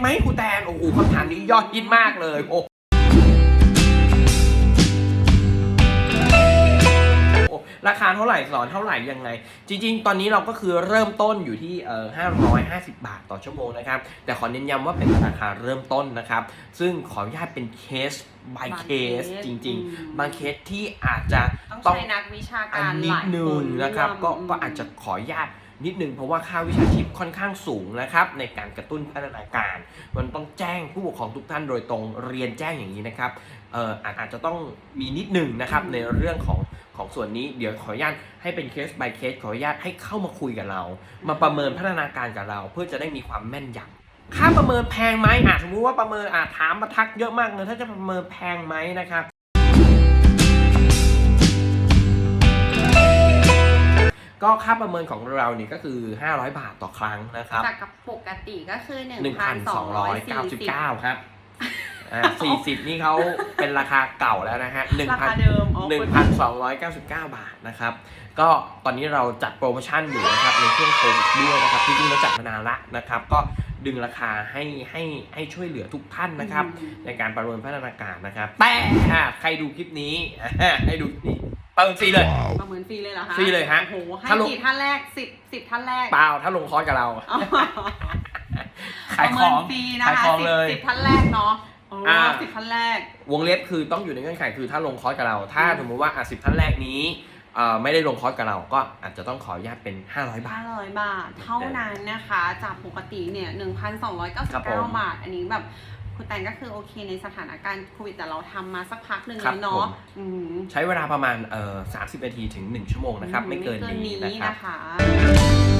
ไหมครูแตนโอ้โหคำถามนี้ยอดฮิตมากเลยโอ้โอ้ราคาเท่าไหร่สอนเท่าไหร่ยังไง จริง ๆ ตอนนี้เราก็คือเริ่มต้นอยู่ที่เอ่อ550 บาทต่อชั่วโมงนะครับ แต่ขอเน้นย้ำว่าเป็นราคาเริ่มต้นนะครับ ซึ่งขออนุญาตเป็นเคส by บางเคเคสสจริงอืมๆบางเคสที่อาจจะต้องต้องใช้นักวิชาอัการนหนิดลายนึคงนนะครับก็มก็อาจจะขออนุญาต นิดนึงเพราะว่าค่าวิชาชีพค่อนข้างสูงนะครับในการกระตุ้นพัฒนาการ มันต้องแจ้งผู้ปกครองทุกท่านโดยตรงเรียนแจ้งอย่างนี้นะครับเอ่ออาจจะต้องมีนิดหนึ่งนะครับในเรื่องของของส่วนนี้เดี๋ยวขออนุญาตให้เป็นเคส by เคสขออนุญาตให้เข้ามาคุยกับเรา มาประเมินพัฒนาการกับเรา เพื่อจะได้มีความแม่นยำค่าประเมินแพงไหมอาจสมมติว่าประเมินอาจถามมาทักเยอะมากเลยถ้าจะประเมินแพงไหมนะครับ ก็ค่าประเมินของเรานี่ก็คือ 500 บาทต่อครั้งนะครับจากกับปกติก็คือ 1,249 1,299 ครับอ่า40นี่เขาเป็นราคาเก่าแล้วนะฮะราคาเดิมอ๋อ1,299บาทนะครับ ก็ตอนนี้เราจัดโปรโมชั่นอยู่นะครับในช่วงโควิดด้วยนะครับจริงๆเราจัดมานานละนะครับ ก็ดึงราคาให้ให้ให้ช่วยเหลือทุกท่านนะครับอืมในการประเมินพัฒนาการนะครับ แต่อ่าใครดูคลิปนี้อ่าให้ดูคลิปนี้เปิดฟรีเลย ประเมินฟรีเลยเหรอคะฟรีเลยฮะโอ้โหให้ถ้าลง กี่ท่านแรกสิบสิบท่านแรกเปล่าถ้าลงคอร์สกับเรา อ๋อขายของประเมินฟรีนะขายคะของสิบเลย สิบท่านแรกเนาะโอ้อ่า สิบท่านแรก วงเล็บคือต้องอยู่ในเงื่อนไขคือถ้าลงคอร์สกับเรา ถ้าอืม สมมติว่าอะสิบท่านแรกนี้เอ่อไม่ได้ลงคอร์สกับเรา ก็อาจจะต้องขออนุญาตเป็น 500 บาท 500 บาท เท่านั้นนะคะ จากปกติเนี่ย ครับผม1,299 บาท อันนี้แบบ คุณแตนก็คือโอเคในสถานการณ์โควิดแต่เราทำมาสักพักหนึ่งครับแล้วเนาะผมอืมใช้เวลาประมาณเอ่อ30นาทีถึง 1 ชั่วโมงนะครับ ไม่เกินนี้นี้นะครับ นะคะ